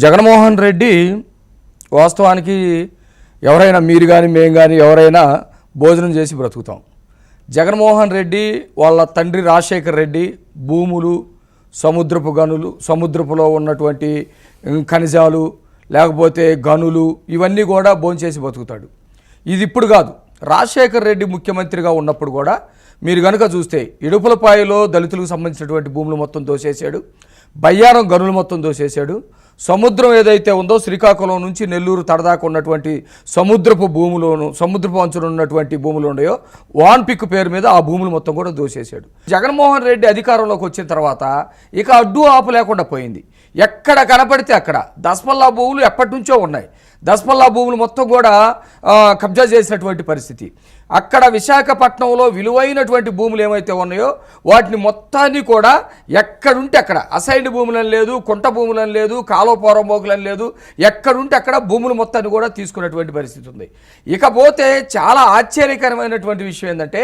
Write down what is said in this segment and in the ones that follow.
జగన్మోహన్ రెడ్డి వాస్తవానికి ఎవరైనా మీరు కానీ మేము కానీ ఎవరైనా భోజనం చేసి బ్రతుకుతాం. జగన్మోహన్ రెడ్డి వాళ్ళ తండ్రి రాజశేఖర్ రెడ్డి భూములు సముద్రపు గనులు సముద్రపులో ఉన్నటువంటి ఖనిజాలు లేకపోతే గనులు ఇవన్నీ కూడా భోంచేసి బతుకుతాడు ఇది ఇప్పుడు కాదు. రాజశేఖర్ రెడ్డి ముఖ్యమంత్రిగా ఉన్నప్పుడు కూడా మీరు కనుక చూస్తే ఇడుపులపాయలో దళితులకు సంబంధించినటువంటి భూములు మొత్తం దోసేశాడు బయ్యారం గనులు మొత్తం దోసేశాడు సముద్రం ఏదైతే ఉందో శ్రీకాకుళం నుంచి నెల్లూరు తడదాకు ఉన్నటువంటి సముద్రపు భూములోను సముద్రపు అంచున ఉన్నటువంటి భూములు ఉన్నాయో వాన్ పిక్ పేరు మీద ఆ భూములు మొత్తం కూడా దోసేశాడు. జగన్మోహన్ రెడ్డి అధికారంలోకి వచ్చిన తర్వాత ఇక అడ్డు ఆపు లేకుండా పోయింది. ఎక్కడ కనపడితే అక్కడ. దసపల్లా భూములు ఎప్పటి నుంచో ఉన్నాయి. దసపల్లా భూములు మొత్తం కూడా కబ్జా చేసినటువంటి పరిస్థితి. అక్కడ విశాఖపట్నంలో విలువైనటువంటి భూములు ఏమైతే ఉన్నాయో వాటిని మొత్తాన్ని కూడా ఎక్కడుంటే అక్కడ అసైన్డ్ భూములని లేదు కుంట భూములని లేదు కాలువపోరం భోగులని లేదు ఎక్కడుంటే అక్కడ భూములు మొత్తాన్ని కూడా తీసుకున్నటువంటి పరిస్థితి ఉంది. ఇకపోతే చాలా ఆశ్చర్యకరమైనటువంటి విషయం ఏంటంటే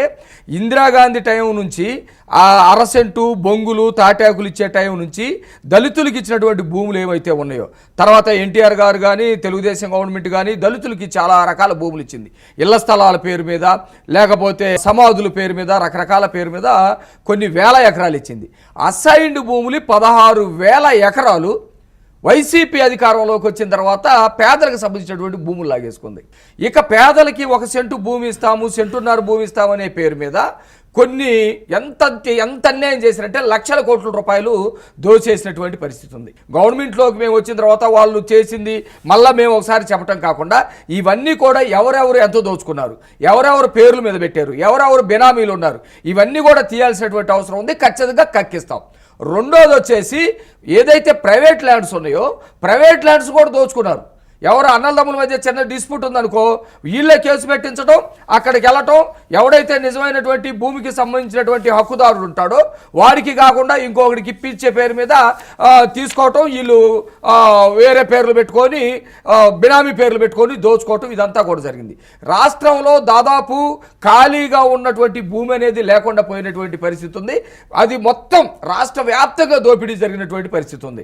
ఇందిరాగాంధీ టైం నుంచి ఆ అరసెంటు బొంగులు తాటాకులు ఇచ్చే టైం నుంచి దళితులకు ఇచ్చినటువంటి భూములు ఏమైతే ఉన్నాయో తర్వాత ఎన్టీఆర్ గారు కానీ తెలుగుదేశం గవర్నమెంట్ కానీ దళితులకి చాలా రకాల భూములు ఇచ్చింది. ఇళ్ళ స్థలాల పేరు మీద లేకపోతే సమాధుల పేరు మీద రకరకాల పేరు మీద కొన్ని వేల ఎకరాలు ఇచ్చింది. అసైన్డ్ భూములు పదహారు వేల ఎకరాలు వైసీపీ అధికారంలోకి వచ్చిన తర్వాత పేదలకు సంబంధించినటువంటి భూములు లాగేసుకుంది. ఇక పేదలకి ఒక సెంటు భూమి ఇస్తాము సెంటున్నర భూమి ఇస్తామనే పేరు మీద కొన్ని ఎంత ఎంత అన్యాయం చేసినట్టే లక్షల కోట్ల రూపాయలు దోచేసినటువంటి పరిస్థితి ఉంది. గవర్నమెంట్లోకి మేము వచ్చిన తర్వాత వాళ్ళు చేసింది మళ్ళీ మేము ఒకసారి చెప్పటం కాకుండా ఇవన్నీ కూడా ఎవరెవరు ఎంతో దోచుకున్నారు ఎవరెవరు పేర్ల మీద పెట్టారు ఎవరెవరు బినామీలు ఉన్నారు ఇవన్నీ కూడా తీయాల్సినటువంటి అవసరం ఉంది. ఖచ్చితంగా కక్కిస్తాం. రెండోది వచ్చేసి ఏదైతే ప్రైవేట్ ల్యాండ్స్ ఉన్నాయో ప్రైవేట్ ల్యాండ్స్ కూడా దోచుకున్నారు. ఎవరు అన్నదమ్ముల మధ్య చిన్న డిస్ప్యూట్ ఉందనుకో వీళ్ళే కేసు పెట్టించడం అక్కడికి వెళ్ళటం ఎవడైతే నిజమైనటువంటి భూమికి సంబంధించినటువంటి హక్కుదారుడు ఉంటాడో వాడికి కాకుండా ఇంకొకటికి ఇప్పించే పేరు మీద తీసుకోవటం వీళ్ళు వేరే పేర్లు పెట్టుకొని బినామీ పేర్లు పెట్టుకొని దోచుకోవటం ఇదంతా కూడా జరిగింది. రాష్ట్రంలో దాదాపు ఖాళీగా ఉన్నటువంటి భూమి అనేది లేకుండా పోయినటువంటి పరిస్థితి ఉంది. అది మొత్తం రాష్ట్ర వ్యాప్తంగా దోపిడీ జరిగినటువంటి పరిస్థితి ఉంది.